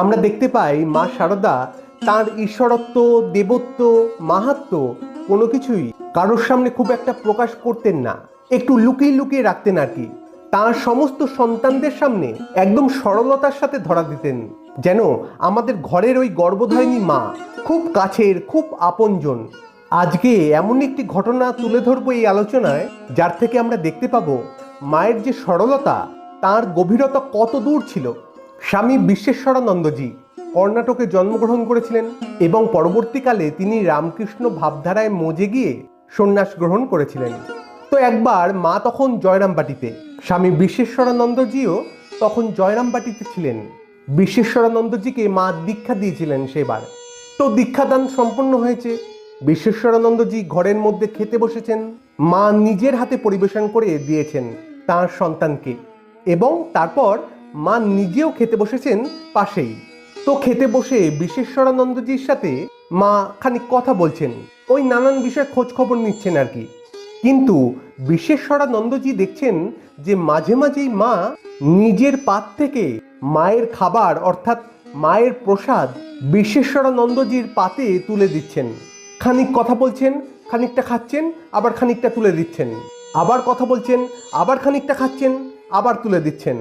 আমরা দেখতে পাই মা শারদা তার ঈশ্বরত্ব, দেবত্ব, মাহাত্ম কোনো কিছুই কারোর সামনে খুব একটা প্রকাশ করতেন না। একটু লুকিয়ে লুকিয়ে রাখতেন আর কি। তার সমস্ত সন্তানদের সামনে একদম সরলতার সাথে ধরা দিতেন। যেন আমাদের ঘরের ওই গর্ভধারিণী মা খুব কাছের, খুব আপনজন। আজকে এমন একটি ঘটনা তুলে ধরবো এই আলোচনায়, যার থেকে আমরা দেখতে পাবো মায়ের যে সরলতা, তার গভীরতা কত দূর ছিল। স্বামী বিশ্বেশ্বরানন্দজি কর্ণাটকে জন্মগ্রহণ করেছিলেন এবং পরবর্তীকালে তিনি রামকৃষ্ণ ভাবধারায় মজে গিয়ে সন্ন্যাস গ্রহণ করেছিলেন। তো একবার মা তখন জয়রামবাটিতে, স্বামী বিশ্বেশ্বরানন্দজিও তখন জয়রামবাটিতে ছিলেন। বিশ্বেশ্বরানন্দজিকে মা দীক্ষা দিয়েছিলেন সেবার। তো দীক্ষাদান সম্পন্ন হয়েছে। বিশ্বেশ্বরানন্দজি ঘরের মধ্যে খেতে বসেছেন। মা নিজের হাতে পরিবেশন করে দিয়েছেন তার সন্তানকে এবং তারপর মা নিজেও খেতে বসেছেন পাশেই। তো খেতে বসে বিশ্বেশ্বরানন্দজির সাথে মা খানিক কথা বলছেন। ওই নানান বিষয়ে খোঁজ খবর নিচ্ছেন আর কি। কিন্তু বিশ্বেশ্বরানন্দজি দেখছেন যে মাঝে মাঝেই মা নিজের পাত থেকে মায়ের খাবার অর্থাৎ মায়ের প্রসাদ বিশ্বেশ্বরানন্দজির পাতে তুলে দিচ্ছেন। খানিক কথা বলছেন, খানিকটা খাচ্ছেন, আবার খানিকটা তুলে দিচ্ছেন। আবার কথা বলছেন, আবার খানিকটা খাচ্ছেন, আবার তুলে দিচ্ছেন।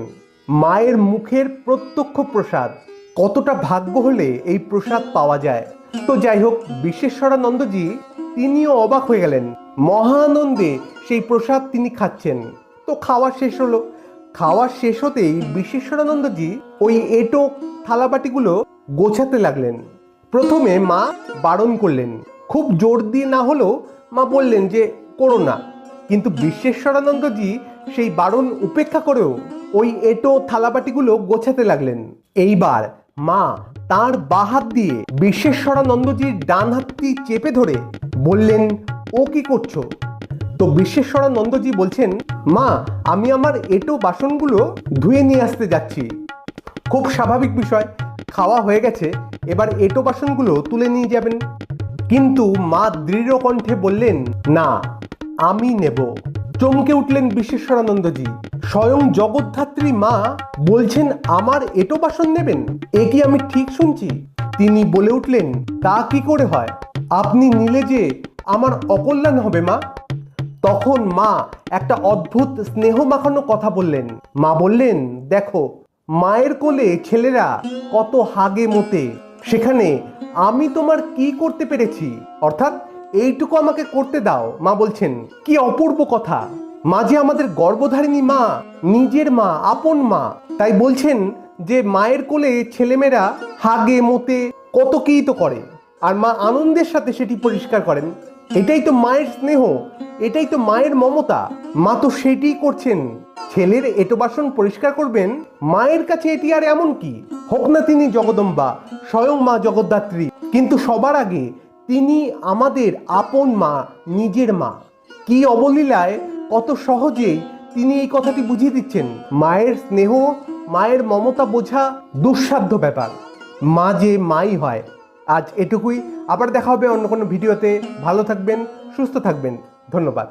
মায়ের মুখের প্রত্যক্ষ প্রসাদ। কতটা ভাগ্য হলে এই প্রসাদ পাওয়া যায়? তো যাই হোক বিশ্বেশ্বরানন্দজি তিনিও অবাক হয়ে গেলেন। মহানন্দে সেই প্রসাদ তিনি খাচ্ছেন। তো খাওয়া শেষ হলো। খাওয়া শেষ হতেই বিশ্বেশ্বরানন্দজি ওই এটো থালাবাটিগুলো গোছাতে লাগলেন। প্রথমে মা বারণ করলেন। খুব জোর দিয়ে না হলেও মা বললেন যে, করো না। কিন্তু বিশ্বেশ্বরানন্দজি সেই বারণ উপেক্ষা করেও ওই এটো থালাবাটিগুলো গোছাতে লাগলেন। এইবার মা তার বাহাত দিয়ে বিশ্বেশ্বরানন্দজির ডান হাতটি চেপে ধরে বললেন, ও কি করছ? তো বিশ্বেশ্বরানন্দজি বলছেন, মা, আমি আমার এটো বাসনগুলো ধুয়ে নিয়ে আসতে যাচ্ছি। খুব স্বাভাবিক বিষয়, খাওয়া হয়ে গেছে, এবার এটো বাসনগুলো তুলে নিয়ে যাবেন। কিন্তু মা দৃঢ় কণ্ঠে বললেন, না, আমি নেব। চমকে উঠলেন বিশ্বেশ্বরানন্দজি। স্বয়ং জগদ্ধাত্রী মা বলছেন, আমার এটো বাসন নেবেন? এ কি আমি ঠিক শুনছি? তিনি বলে উঠলেন, তা কি করে হয়? আপনি নিলে যে আমার অকল্যাণ হবে মা? তখন মা একটা অদ্ভুত স্নেহ মাখানো কথা বললেন। মা বললেন, দেখো, মায়ের কোলে ছেলেরা কত হাগে মতে। সেখানে আমি তোমার কি করতে পেরেছি? অর্থাৎ এইটুকু আমাকে করতে দাও। মা বলছেন, কি অপূর্ব কথা। মা যে আমাদের গর্ভধারিণী মা, নিজের মা, আপন মা। তাই বলছেন যে মায়ের কোলে ছেলেমেয়েরা হাগে, মতে কত কী তো করে। আর মা আনন্দের সাথে সেটি পরিষ্কার করেন। এটাই তো মায়ের স্নেহ, এটাই তো মায়ের মমতা। মা তো সেটিই করছেন। ছেলের এটো বাসন পরিষ্কার করবেন, মায়ের কাছে এটি আর এমন কি? হোক না তিনি জগদম্বা, স্বয়ং মা জগদ্ধাত্রী। কিন্তু সবার আগে তিনি আমাদের আপন মা, নিজের মা। কি অবলীলায় কত সহজেই তিনি এই কথাটি বুঝিয়ে দিচ্ছেন। মায়ের স্নেহ, মায়ের মমতা বোঝা দুঃসাধ্য ব্যাপার। মা যে মাই হয়। আজ এটুকুই। আবার দেখা হবে অন্য কোনো ভিডিওতে। ভালো থাকবেন, সুস্থ থাকবেন। ধন্যবাদ।